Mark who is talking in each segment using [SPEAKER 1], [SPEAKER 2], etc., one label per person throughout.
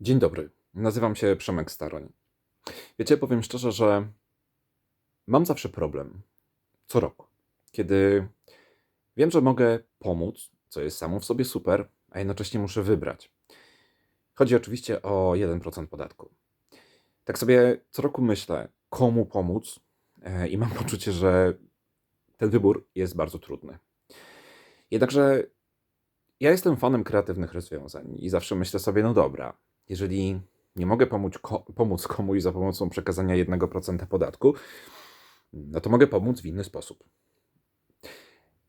[SPEAKER 1] Dzień dobry, nazywam się Przemek Staroń. Wiecie, powiem szczerze, że mam zawsze problem co roku, kiedy wiem, że mogę pomóc, co jest samo w sobie super, a jednocześnie muszę wybrać. Chodzi oczywiście o 1% podatku. Tak sobie co roku myślę, komu pomóc, e, i mam poczucie, że ten wybór jest bardzo trudny. Jednakże ja jestem fanem kreatywnych rozwiązań i zawsze myślę sobie, no dobra, jeżeli nie mogę pomóc, ko- pomóc komuś za pomocą przekazania 1% podatku, no to mogę pomóc w inny sposób.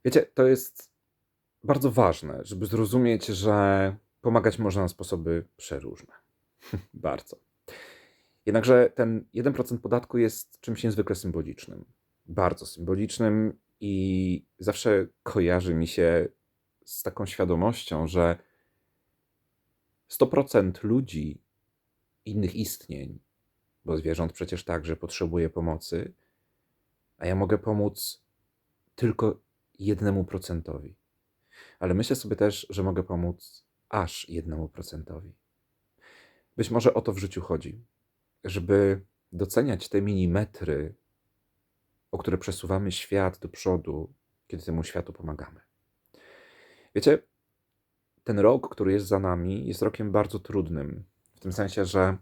[SPEAKER 1] Wiecie, to jest bardzo ważne, żeby zrozumieć, że pomagać można na sposoby przeróżne. bardzo. Jednakże ten 1% podatku jest czymś niezwykle symbolicznym. Bardzo symbolicznym i zawsze kojarzy mi się z taką świadomością, że 100% ludzi, innych istnień, bo zwierząt przecież także potrzebuje pomocy, a ja mogę pomóc tylko jednemu procentowi. Ale myślę sobie też, że mogę pomóc aż jednemu procentowi. Być może o to w życiu chodzi, żeby doceniać te milimetry, o które przesuwamy świat do przodu, kiedy temu światu pomagamy. Wiecie, ten rok, który jest za nami, jest rokiem bardzo trudnym. W tym sensie, że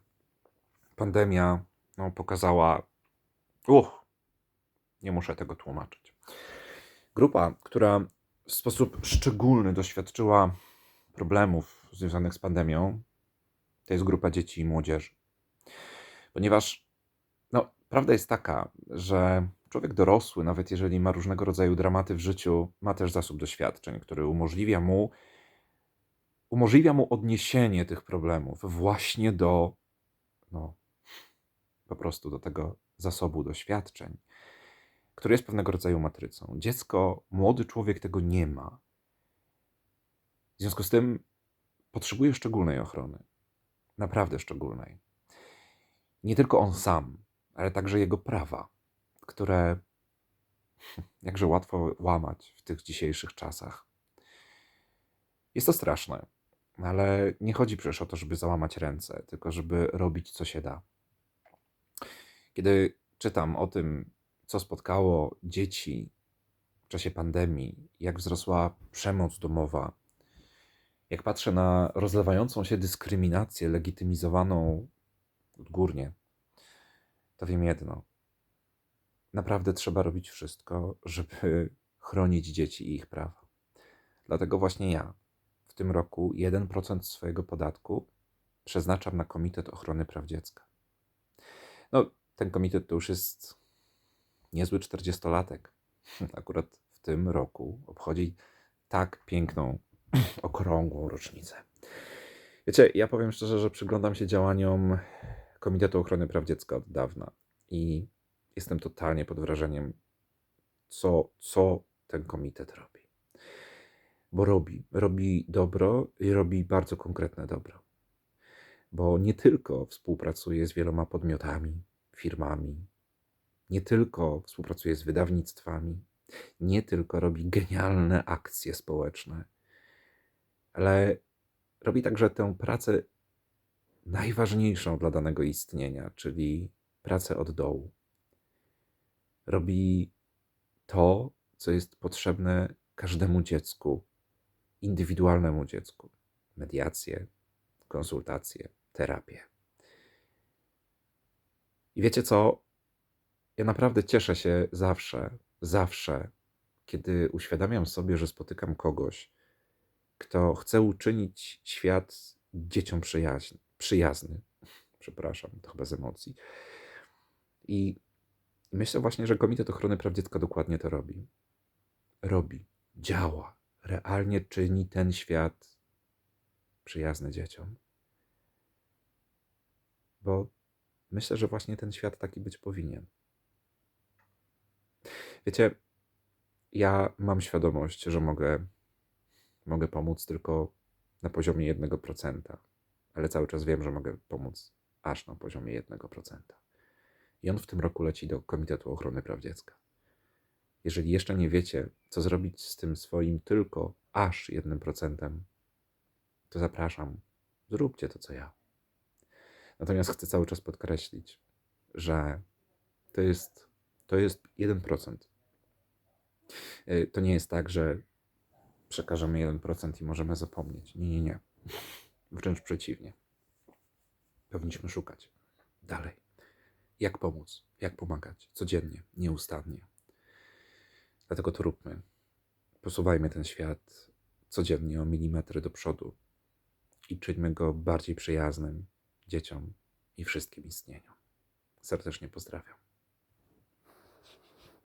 [SPEAKER 1] pandemia no, pokazała. Uch, nie muszę tego tłumaczyć. Grupa, która w sposób szczególny doświadczyła problemów związanych z pandemią, to jest grupa dzieci i młodzieży. Ponieważ no, prawda jest taka, że człowiek dorosły, nawet jeżeli ma różnego rodzaju dramaty w życiu, ma też zasób doświadczeń, który umożliwia mu umożliwia mu odniesienie tych problemów właśnie do, no, po prostu do tego zasobu doświadczeń, który jest pewnego rodzaju matrycą. Dziecko, młody człowiek tego nie ma. W związku z tym potrzebuje szczególnej ochrony, naprawdę szczególnej. Nie tylko on sam, ale także jego prawa, które jakże łatwo łamać w tych dzisiejszych czasach. Jest to straszne. Ale nie chodzi przecież o to, żeby załamać ręce, tylko żeby robić co się da. Kiedy czytam o tym, co spotkało dzieci w czasie pandemii, jak wzrosła przemoc domowa, jak patrzę na rozlewającą się dyskryminację legitymizowaną odgórnie, to wiem jedno. Naprawdę trzeba robić wszystko, żeby chronić dzieci i ich prawa. Dlatego właśnie ja, w tym roku 1% swojego podatku przeznaczam na Komitet Ochrony Praw Dziecka. No, ten komitet to już jest niezły 40-latek. Akurat w tym roku obchodzi tak piękną, okrągłą rocznicę. Wiecie, ja powiem szczerze, że przyglądam się działaniom Komitetu Ochrony Praw Dziecka od dawna i jestem totalnie pod wrażeniem, co, co ten komitet robi bo robi. Robi dobro i robi bardzo konkretne dobro. Bo nie tylko współpracuje z wieloma podmiotami, firmami, nie tylko współpracuje z wydawnictwami, nie tylko robi genialne akcje społeczne, ale robi także tę pracę najważniejszą dla danego istnienia, czyli pracę od dołu. Robi to, co jest potrzebne każdemu dziecku, indywidualnemu dziecku. Mediację, konsultacje, terapię. I wiecie co? Ja naprawdę cieszę się zawsze, zawsze, kiedy uświadamiam sobie, że spotykam kogoś, kto chce uczynić świat dzieciom przyjaźń, przyjazny. Przepraszam, to bez emocji. I myślę właśnie, że Komitet Ochrony Praw Dziecka dokładnie to robi. Robi, działa realnie czyni ten świat przyjazny dzieciom. Bo myślę, że właśnie ten świat taki być powinien. Wiecie, ja mam świadomość, że mogę, mogę pomóc tylko na poziomie 1%, ale cały czas wiem, że mogę pomóc aż na poziomie 1%. I on w tym roku leci do Komitetu Ochrony Praw Dziecka. Jeżeli jeszcze nie wiecie, co zrobić z tym swoim tylko aż 1%, to zapraszam, zróbcie to, co ja. Natomiast chcę cały czas podkreślić, że to jest, to jest 1%. Y, To nie jest tak, że przekażemy 1% i możemy zapomnieć. Nie, nie, nie. Wręcz przeciwnie. Powinniśmy szukać dalej. Jak pomóc, jak pomagać codziennie, nieustannie. Dlatego to róbmy. Posuwajmy ten świat codziennie o milimetry do przodu i czyńmy go bardziej przyjaznym dzieciom i wszystkim istnieniom. Serdecznie pozdrawiam.